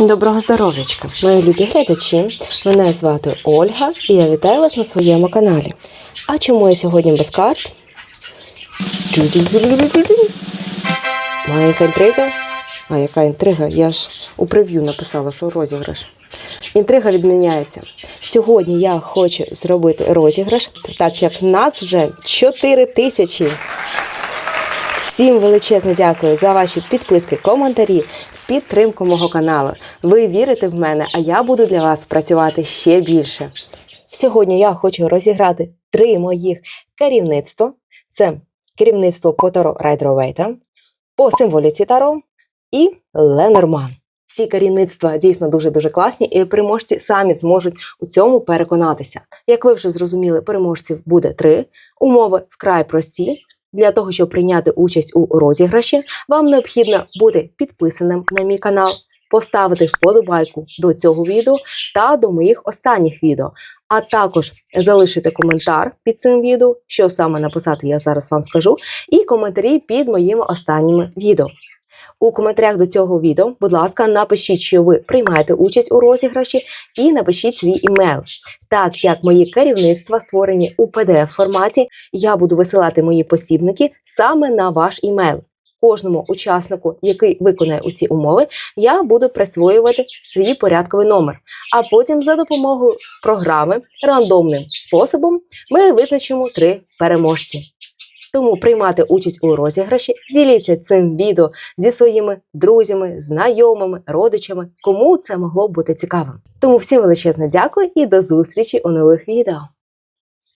Доброго здоров'ячка, мої любі глядачі. Мене звати Ольга і я вітаю вас на своєму каналі. А чому я сьогодні без карт? Маленька інтрига. А яка інтрига? Я ж у прев'ю написала, що розіграш. Інтрига відміняється. Сьогодні я хочу зробити розіграш, так як нас вже 4 тисячі. Всім величезне дякую за ваші підписки, коментарі, підтримку мого каналу. Ви вірите в мене, а я буду для вас працювати ще більше. Сьогодні я хочу розіграти три моїх керівництва: це керівництво по Таро Райдровейта, по символіці Таро і Ленорман. Всі керівництва дійсно дуже дуже класні, і переможці самі зможуть у цьому переконатися. Як ви вже зрозуміли, переможців буде три. Умови вкрай прості. Для того, щоб прийняти участь у розіграші, вам необхідно бути підписаним на мій канал, поставити вподобайку до цього відео та до моїх останніх відео, а також залишити коментар під цим відео, що саме написати, я зараз вам скажу, і коментарі під моїми останніми відео. У коментарях до цього відео, будь ласка, напишіть, що ви приймаєте участь у розіграші, і напишіть свій імейл. Так як мої керівництва створені у pdf форматі, я буду висилати мої посібники саме на ваш імейл. Кожному учаснику, який виконає усі умови, я буду присвоювати свій порядковий номер. А потім за допомогою програми рандомним способом ми визначимо три переможці. Тому приймати участь у розіграші, діліться цим відео зі своїми друзями, знайомими, родичами, кому це могло бути цікавим. Тому всім величезне дякую і до зустрічі у нових відео.